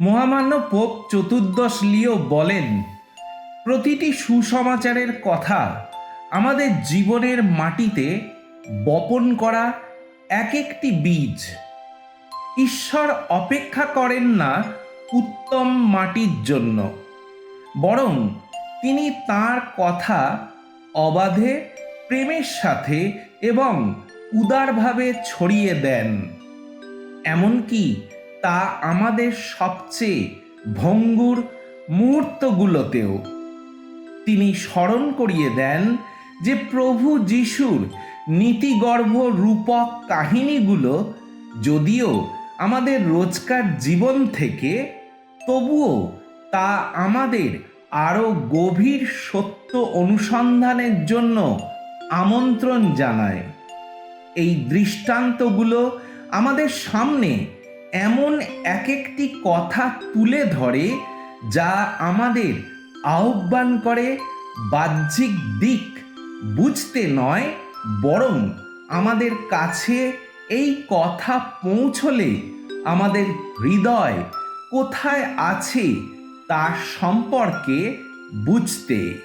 মহামান্য পোপ চতুর্দশ লিও বলেন, প্রতিটি সুসমাচারের কথা আমাদের জীবনের মাটিতে বপন করা এক একটি বীজ। ঈশ্বর অপেক্ষা করেন না উত্তম মাটির জন্য, বরং তিনি তার কথা অবাধে, প্রেমের সাথে এবং উদারভাবে ছড়িয়ে দেন। এমনকি তা আমাদের সবচেয়ে ভঙ্গুর মুহূর্তগুলোতেও। তিনি স্মরণ করিয়ে দেন যে প্রভু যিশুর নীতিগর্ভ রূপক কাহিনীগুলো যদিও আমাদের রোজকার জীবন থেকে, তবুও তা আমাদের আরও গভীর সত্য অনুসন্ধানের জন্য আমন্ত্রণ জানায়। এই দৃষ্টান্তগুলো আমাদের সামনে এমন এক একটি কথা তুলে ধরে যা আমাদের আহ্বান করে বাহ্যিক দিক বুঝতে নয়, বরং আমাদের কাছে এই কথা পৌঁছলে আমাদের হৃদয় কোথায় আছে তার সম্পর্কে বুঝতে।